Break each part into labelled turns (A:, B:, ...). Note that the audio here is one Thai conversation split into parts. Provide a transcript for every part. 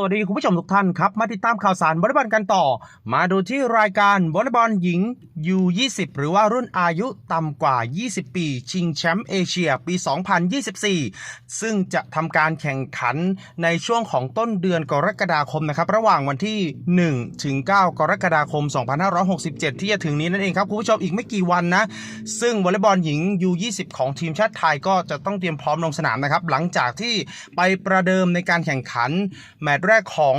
A: สวัสดีคุณผู้ชมทุกท่านครับ มาติดตามข่าวสารวอลเลย์บอลกันต่อ มาดูที่รายการวอลเลย์บอลหญิง U20 หรือว่ารุ่นอายุต่ำกว่า 20 ปี ชิงแชมป์เอเชียปี 2024 ซึ่งจะทำการแข่งขันในช่วงของต้นเดือนกรกฎาคมนะครับ ระหว่างวันที่ 1 ถึง 9 กรกฎาคม 2567 ที่จะถึงนี้นั่นเองครับ คุณผู้ชมอีกไม่กี่วันนะ ซึ่งวอลเลย์บอลหญิง U20 ของทีมชาติไทยก็จะต้องเตรียมพร้อมลงสนามนะครับหลังจากที่ไปประเดิมในการแข่งขันแมตช์แรกของ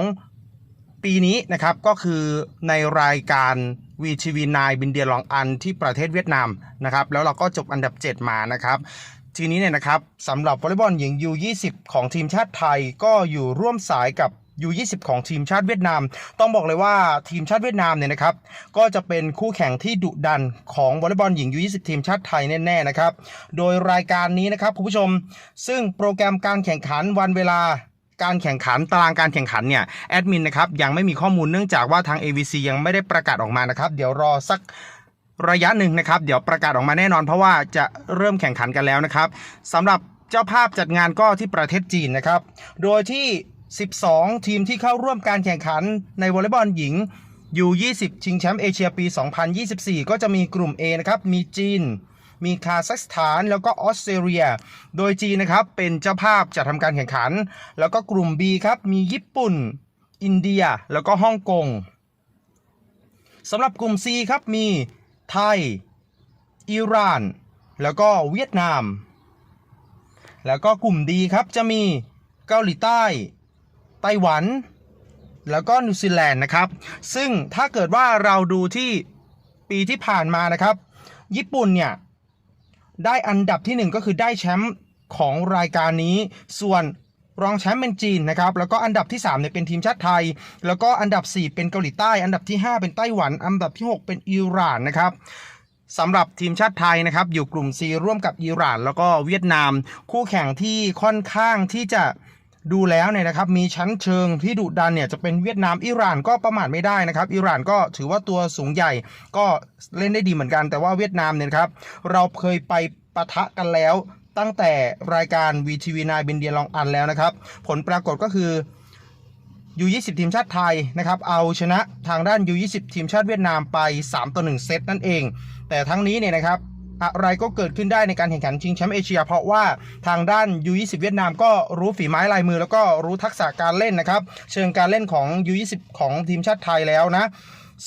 A: ปีนี้นะครับก็คือในรายการ VTV 9บินเดียลองอันที่ประเทศเวียดนามนะครับแล้วเราก็จบอันดับ 7 มานะครับทีนี้เนี่ยนะครับสำหรับวอลเลย์บอลหญิง U20 ของทีมชาติไทยก็อยู่ร่วมสายกับ U20 ของทีมชาติเวียดนาม ต้องบอกเลยว่าทีมชาติเวียดนามเนี่ยนะครับก็จะเป็นคู่แข่งที่ดุดันของวอลเลย์บอลหญิง U20 ทีมชาติไทยแน่ๆนะครับโดยรายการนี้นะครับคุณผู้ชม ซึ่งโปรแกรมการแข่งขันวันเวลา การแข่งขันตารางการแข่งขันเนี่ยแอดมินนะครับยังไม่มีข้อมูลเนื่องจากว่าทาง AVC ยังไม่ได้ประกาศออกมานะครับ เดี๋ยวรอสักระยะหนึ่งนะครับเดี๋ยวประกาศออกมาแน่นอน เพราะว่าจะเริ่มแข่งขันกันแล้วนะครับสำหรับเจ้าภาพจัดงานก็ที่ประเทศจีนนะครับ โดยที่ 12 ทีมที่เข้าร่วมการแข่งขันในวอลเลย์บอลหญิง U20 ชิงแชมป์เอเชียปี 2024 ก็จะมีกลุ่ม A นะครับมีจีน มีคาซัคสถาน แล้วก็ออสเตรเลีย โดยจีนนะครับเป็นเจ้าภาพจะทำการแข่งขัน แล้วก็กลุ่ม B ครับมีญี่ปุ่น อินเดีย แล้วก็ฮ่องกงสำหรับกลุ่ม C ครับมีไทย อิหร่าน แล้วก็เวียดนาม แล้วก็กลุ่ม D ครับจะมีเกาหลีใต้ ไต้หวัน แล้วก็นิวซีแลนด์นะครับ ซึ่งถ้าเกิดว่าเราดูที่ปีที่ผ่านมานะครับ ญี่ปุ่นเนี่ย ได้อันดับที่ 1 ก็คือได้แชมป์ของรายการนี้ ส่วนรองแชมป์เป็นจีนนะครับ แล้วก็อันดับที่3เนี่ยเป็นทีมชาติไทย แล้วก็อันดับ 4 เป็นเกาหลีใต้ อันดับที่ 5 เป็นไต้หวัน อันดับที่ 6 เป็นอิหร่านนะครับสำหรับทีมชาติไทยนะครับ อยู่กลุ่ม C ร่วมกับอิหร่าน แล้วก็เวียดนาม คู่แข่งที่ค่อนข้างที่จะ ดูแล้วเนี่ยนะครับมีชั้นเชิงที่ดุดันเนี่ยจะเป็นเวียดนามอิหร่านก็ประมาทไม่ได้นะครับอิหร่านก็ถือว่าตัวสูงใหญ่ก็เล่นได้ดีเหมือนกัน แต่ว่าเวียดนามเนี่ยครับเราเคยไปปะทะกันแล้วตั้งแต่รายการ VTV 9บินเดียลองอันแล้วนะครับ ผลปรากฏก็คือ U20 ทีมชาติไทยนะครับเอาชนะทางด้าน U20 ทีมชาติเวียดนามไป 3 ต่อ 1 เซตนั่นเอง แต่ทั้งนี้เนี่ยนะครับ อะไรก็เกิดขึ้นได้ในการแข่งขันชิงแชมป์เอเชีย เพราะว่าทางด้าน U20 เวียดนามก็รู้ฝีไม้ลายมือ แล้วก็รู้ทักษะการเล่นนะครับเชิงการเล่นของ U20 ของทีมชาติไทยแล้วนะ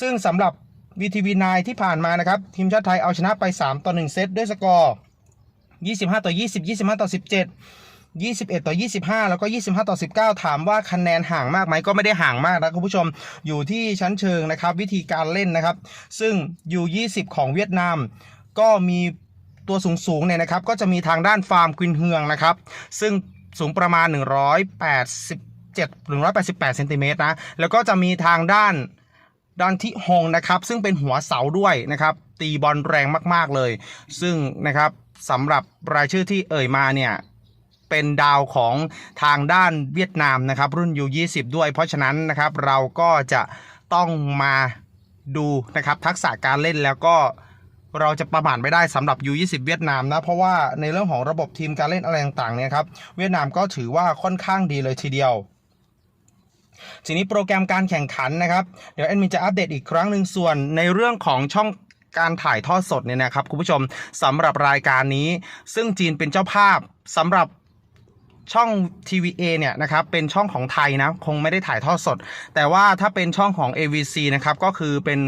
A: ซึ่งสำหรับ VTV 9ที่ผ่านมานะครับทีมชาติไทยเอาชนะไป 3 ต่อ 1 เซตด้วยสกอร์ 25 ต่อ 20 25 ต่อ 17 21 ต่อ 25 แล้วก็ 25 ต่อ 19 ถามว่าคะแนนห่างมากไหมก็ไม่ได้ห่างมากนะคุณผู้ชมอยู่ที่ชั้นเชิงนะครับ วิธีการเล่นนะครับ ซึ่ง U20 ของเวียดนาม ก็มีตัวสูงสูงๆเนี่ยนะครับก็จะมีทางด้านฟาร์มกวินเฮืองนะครับ ซึ่งสูงประมาณ 187 188เซนติเมตรนะแล้วก็จะมีทางด้านดอนทิฮงนะครับ ซึ่งเป็นหัวเสาด้วยนะครับ ตีบอลแรงมากๆเลย ซึ่งนะครับสำหรับรายชื่อที่เอ่ยมาเนี่ยเป็นดาวของทางด้านเวียดนามนะครับ รุ่น U20 ด้วย เพราะฉะนั้นนะครับเราก็จะต้องมาดูนะครับทักษะการเล่นแล้วก็ เราจะประมาทไม่ได้สำหรับ U20 เวียดนามนะ เพราะว่าในเรื่องของระบบทีมการเล่นอะไรต่างๆเนี่ยครับเวียดนามก็ถือว่าค่อนข้างดีเลยทีเดียวทีนี้โปรแกรมการแข่งขันนะครับเดี๋ยวแอดมินจะอัปเดตอีกครั้งหนึ่งส่วนในเรื่องของช่องการถ่ายทอดสดเนี่ยนะครับคุณผู้ชมสำหรับรายการนี้ ซึ่งจีนเป็นเจ้าภาพสำหรับช่อง TVA เนี่ยนะครับเป็นช่องของไทยนะคงไม่ได้ถ่ายทอดสด แต่ว่าถ้าเป็นช่องของ AVC นะครับก็คือเป็น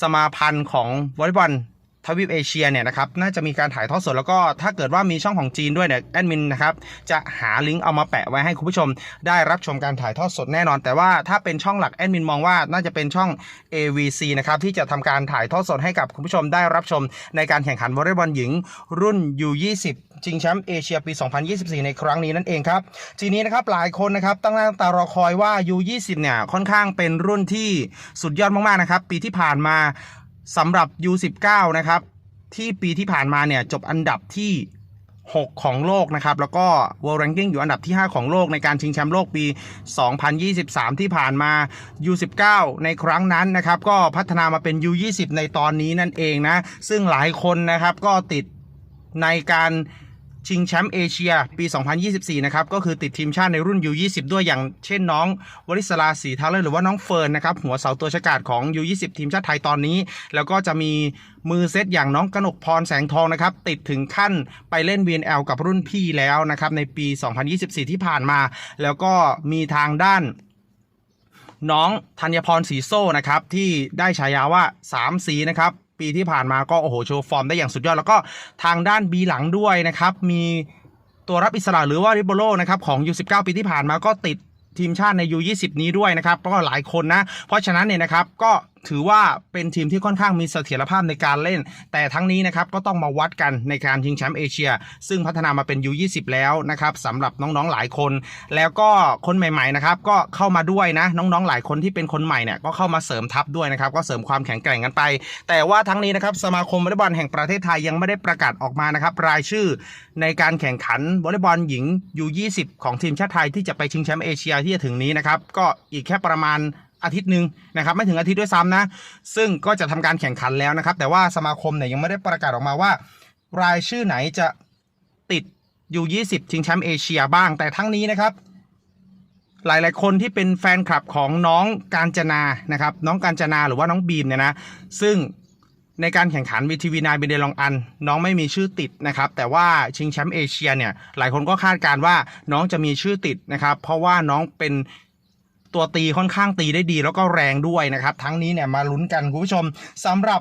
A: สมาพันธ์ของวอลเลย์บอล ทวีปเอเชียเนี่ยนะครับน่าจะมีการถ่ายทอดสดแล้วก็ถ้าเกิดว่ามีช่องของจีนด้วยเนี่ยแอดมินนะครับจะหาลิงก์เอามาแปะไว้ให้คุณผู้ชม ได้รับชมการถ่ายทอดสดแน่นอน แต่ว่าถ้าเป็นช่องหลักแอดมินมองว่าน่าจะเป็นช่อง AVC นะครับที่จะทำการถ่ายทอดสดให้กับคุณผู้ชมได้รับชม ในการแข่งขันวอลเลย์บอลหญิง รุ่น U20 ชิงแชมป์เอเชียปี 2024 ในครั้งนี้นั่นเองครับ ทีนี้นะครับหลายคนนะครับตั้งหน้าตั้งตารอคอยว่า U20 เนี่ยค่อนข้างเป็นรุ่นที่สุดยอดมากๆนะครับปีที่ผ่านมา สำหรับ U19 นะครับ ที่ปีที่ผ่านมาเนี่ยจบอันดับที่ 6 ของโลกนะครับ แล้วก็ World Ranking อยู่อันดับที่ 5 ของโลกในการชิงแชมป์โลกปี 2023 ที่ผ่านมา U19 ในครั้งนั้นนะครับ ก็พัฒนามาเป็น U20 ในตอนนี้นั่นเองนะ ซึ่งหลายคนนะครับก็ติดในการ ชิงแชมป์เอเชียปี 2024 นะครับ ก็คือติดทีมชาติในรุ่น U20 ด้วยอย่างเช่นน้องวริศราศรีทาเลหรือว่าน้องเฟิร์นนะครับ หัวเสาตัวฉกาดของ U20 ทีมชาติไทยตอนนี้ แล้วก็จะมีมือเซตอย่างน้องกนกพรแสงทองนะครับ ติดถึงขั้นไปเล่น VNL กับรุ่นพี่แล้วนะครับ ในปี 2024 ที่ผ่านมา แล้วก็มีทางด้านน้องธัญพรสีโซ่นะครับที่ได้ฉายาว่า3สีนะครับ ปีที่ผ่านมาก็โอ้โหโชว์ฟอร์มได้อย่างสุดยอด แล้วก็ทางด้านบีหลังด้วยนะครับ มีตัวรับอิสระหรือว่าริโบโลนะครับของ U19 ปีที่ผ่านมาก็ติดทีมชาติใน U20 นี้ด้วยนะครับก็หลายคนนะ เพราะฉะนั้นเนี่ยนะครับก็ ถือว่าเป็นทีมที่ค่อนข้างมีเสถียรภาพในการเล่น แต่ทั้งนี้นะครับก็ต้องมาวัดกันในการชิงแชมป์เอเชีย ซึ่งพัฒนามาเป็น U20 แล้วนะครับสำหรับน้องๆหลายคน แล้วก็คนใหม่ๆนะครับก็เข้ามาด้วยนะน้องๆหลายคนที่เป็นคนใหม่เนี่ยก็เข้ามาเสริมทัพด้วยนะครับก็เสริมความแข็งแกร่งกันไป แต่ว่าทั้งนี้นะครับสมาคมวอลเลย์บอลแห่งประเทศไทยยังไม่ได้ประกาศออกมานะครับรายชื่อในการแข่งขันวอลเลย์บอลหญิง U20 ของทีมชาติไทยที่จะไปชิงแชมป์เอเชียที่จะถึงนี้นะครับก็อีกแค่ประมาณ อาทิตย์หนึ่งนะครับไม่ถึงอาทิตย์ด้วยซ้ำนะ ซึ่งก็จะทำการแข่งขันแล้วนะครับ แต่ว่าสมาคมเนี่ยยังไม่ได้ประกาศออกมาว่า รายชื่อไหนจะติด U20 ชิงแชมป์เอเชียบ้าง แต่ทั้งนี้นะครับ หลายๆ คนที่เป็นแฟนคลับของน้องการจนานะครับ น้องการจนาหรือว่าน้องบีมเนี่ยนะ ซึ่งในการแข่งขัน VTV นายเบเดลองอัน น้องไม่มีชื่อติดนะครับ แต่ว่าชิงแชมป์เอเชียเนี่ยหลายคนก็คาดการณ์ว่าน้องจะมีชื่อติดนะครับ เพราะว่าน้องเป็น ตัวตีค่อนข้างตีได้ดี แล้วก็แรงด้วยนะครับ ทั้งนี้เนี่ยมาลุ้นกันคุณผู้ชมสำหรับ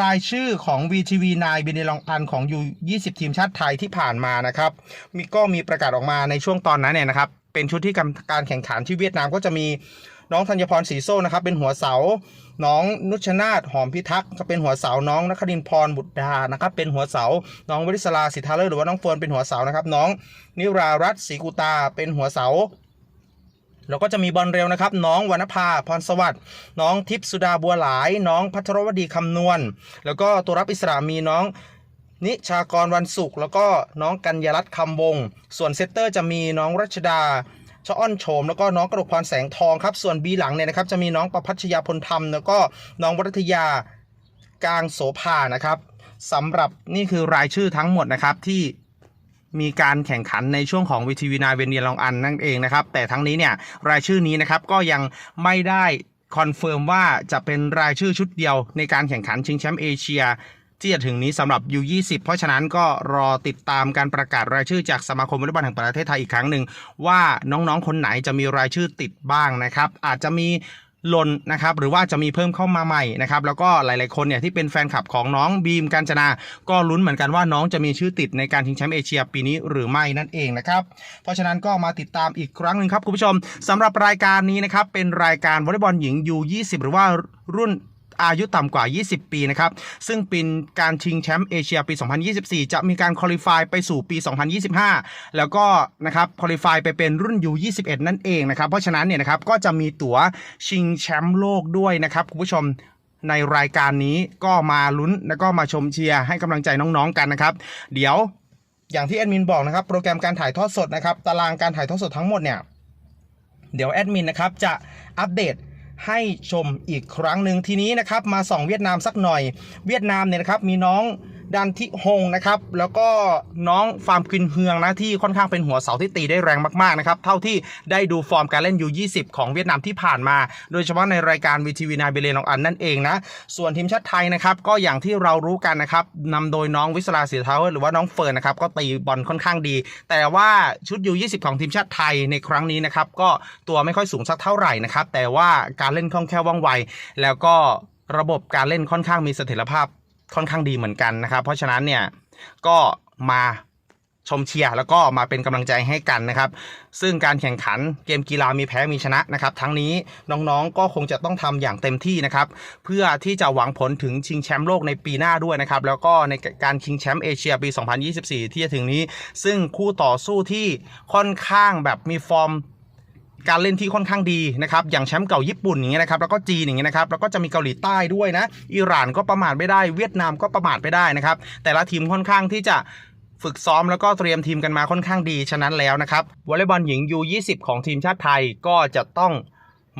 A: รายชื่อของ VTV นายเบเดลองอันของ U20 ทีมชาติไทยที่ผ่านมานะครับ มีก็มีประกาศออกมาในช่วงตอนนั้นเนี่ยนะครับ เป็นชุดที่การแข่งขันที่เวียดนามก็จะมีน้องธัญพรศรีโซ่นะครับ เป็นหัวเสา น้องนุชนาธหอมพิทักษ์ก็เป็นหัวเสา น้องนครินพรบุตรดานะครับ เป็นหัวเสา น้องวริศราสิทธาเลอร์หรือว่าน้องเฟิร์นเป็นหัวเสานะครับ น้องนิรารัตน์ศรีกุตา เป็นหัวเสา แล้วก็จะมีบอลเร็วนะครับ น้องวรรณภาพรสวัสดิ์น้องทิพสุดาบัวหลาย น้องพัทรวดีคำนวณ แล้วก็ตัวรับอิสระมีน้องนิชากรวันศุกร์แล้วก็น้องกัญญารัตน์คำวง ส่วนเซตเตอร์จะมีน้องรัชดาชอ้อนโฉมแล้วก็น้องกระดกพรแสงทองครับส่วนบีหลังเนี่ยนะครับจะมีน้องประพัชยาพลธรรม แล้วก็น้องวรัตยากลางโสภานะครับสำหรับนี่คือรายชื่อทั้งหมดนะครับที่ มีการแข่งขันในช่วงของวีทีวีนาเวนเดียลองอันนั่นเองนะครับ แต่ทั้งนี้เนี่ยรายชื่อนี้นะครับก็ยังไม่ได้คอนเฟิร์มว่าจะเป็นรายชื่อชุดเดียวในการแข่งขันชิงแชมป์เอเชียที่จะถึงนี้สำหรับ U20 เพราะฉะนั้นก็รอติดตามการประกาศรายชื่อจากสมาคมวอลเลย์บอลแห่งประเทศไทยอีกครั้งหนึ่งว่าน้องๆคนไหนจะมีรายชื่อติดบ้างนะครับ อาจจะมี หล่นนะครับหรือว่าจะมีเพิ่มเข้ามาใหม่นะครับแล้วก็หลาย ๆ คนเนี่ยที่เป็นแฟนคลับของน้องบีมกาญจนา ก็ลุ้นเหมือนกันว่าน้องจะมีชื่อติดในการชิงแชมป์เอเชียปีนี้หรือไม่นั่นเองนะครับเพราะฉะนั้นก็มาติดตามอีกครั้งหนึ่งครับคุณผู้ชมสำหรับรายการนี้นะครับเป็นรายการวอลเลย์บอลหญิง U20 หรือว่ารุ่น อายุต่ำกว่า 20 ปีนะครับ ซึ่งเป็นการชิงแชมป์เอเชียปี 2024 จะมีการคอลิฟายไปสู่ปี 2025 แล้วก็นะครับคอลิฟายไปเป็นรุ่น U21 นั่นเองนะครับ เพราะฉะนั้นเนี่ยนะครับก็จะมีตั๋วชิงแชมป์โลกด้วยนะครับคุณผู้ชมในรายการนี้ก็มาลุ้นแล้วก็มาชมเชียร์ให้กำลังใจน้องๆกันนะครับ เดี๋ยวอย่างที่แอดมินบอกนะครับ โปรแกรมการถ่ายทอดสดนะครับ ตารางการถ่ายทอดสดทั้งหมดเนี่ย เดี๋ยวแอดมินนะครับจะอัปเดต ให้ชมอีกครั้งหนึ่งทีนี้นะครับมาส่องเวียดนามสักหน่อย เวียดนามเนี่ยนะครับมีน้อง ดันทิฮงนะครับ แล้วก็น้องฟาร์มกินเฮืองนะที่ค่อนข้างเป็นหัวเสาที่ตีได้แรงมากๆนะครับ เท่าที่ได้ดูฟอร์มการเล่น U20 ของเวียดนามที่ผ่านมา โดยเฉพาะในรายการ VTV นายเบเลนองอันนั่นเองนะ ส่วนทีมชาติไทยนะครับก็อย่างที่เรารู้กันนะครับนำโดยน้องวิศราศรีเทาหรือว่าน้องเฟิร์นนะครับก็ตีบอลค่อนข้างดี แต่ว่าชุด U20 ของทีมชาติไทยในครั้งนี้นะครับก็ตัวไม่ค่อยสูงสักเท่าไหร่นะครับแต่ว่าการเล่นคล่องแคล่วว่องไว แล้วก็ระบบการเล่นค่อนข้างมีเสถียรภาพ ค่อนข้างดีเหมือนกันนะครับ เพราะฉะนั้นเนี่ยก็มาชมเชียร์แล้วก็มาเป็นกำลังใจให้กันนะครับ ซึ่งการแข่งขันเกมกีฬามีแพ้มีชนะนะครับ ทั้งนี้น้องๆก็คงจะต้องทำอย่างเต็มที่นะครับ เพื่อที่จะหวังผลถึงชิงแชมป์โลกในปีหน้าด้วยนะครับ แล้วก็ในการชิงแชมป์เอเชียปี 2024 ที่จะถึงนี้ ซึ่งคู่ต่อสู้ที่ค่อนข้างแบบมีฟอร์ม การเล่นที่ค่อนข้างดีนะครับอย่างแชมป์เก่าญี่ปุ่นอย่างเงี้ยนะครับแล้วก็จีนอย่างเงี้ยนะครับแล้วก็จะมีเกาหลีใต้ด้วยนะอิหร่านก็ประมาทไม่ได้ เวียดนามก็ประมาทไม่ได้นะครับแต่ละทีมค่อนข้างที่จะฝึกซ้อมแล้วก็เตรียมทีมกันมาค่อนข้างดี ฉะนั้นแล้วนะครับวอลเลย์บอลหญิง U20 ของทีมชาติไทยก็จะต้อง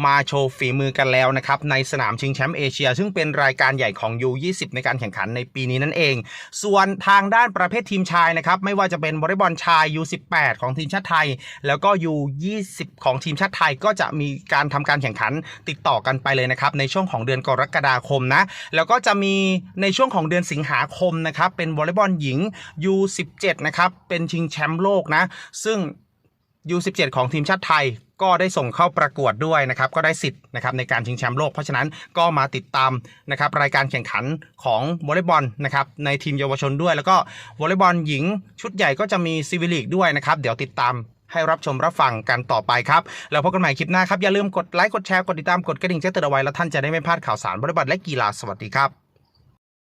A: มาโชว์ฝีมือกันแล้วนะครับ ในสนามชิงแชมป์เอเชีย ซึ่งเป็นรายการใหญ่ของ U20 ในการแข่งขันในปีนี้นั่นเอง ส่วนทางด้านประเภททีมชายนะครับ ไม่ว่าจะเป็นวอลเลย์บอลชาย U18 ของทีมชาติไทย แล้วก็ U20 ของทีมชาติไทยก็จะมีการทำการแข่งขันติดต่อกันไปเลยนะครับ ในช่วงของเดือนกรกฎาคมนะ แล้วก็จะมีในช่วงของเดือนสิงหาคมนะครับ เป็นวอลเลย์บอลหญิง U17 นะครับ เป็นชิงแชมป์โลกนะ ซึ่ง U17 ของทีมชาติไทย ก็ได้ส่งเข้าประกวดด้วยนะครับ ก็ได้สิทธิ์นะครับในการชิงแชมป์โลก เพราะฉะนั้นก็มาติดตามนะครับรายการแข่งขันของวอลเลย์บอลนะครับในทีมเยาวชนด้วย แล้วก็วอลเลย์บอลหญิงชุดใหญ่ก็จะมีซีวิลีกด้วยนะครับ เดี๋ยวติดตามให้รับชมรับฟังกันต่อไปครับ แล้วพบกันใหม่คลิปหน้าครับ อย่าลืมกดไลค์กดแชร์กดติดตามกดกระดิ่งแจ้งเตือนเอาไว้แล้วท่านจะได้ไม่พลาดข่าวสารวอลเลย์บอลและกีฬาสวัสดีครับ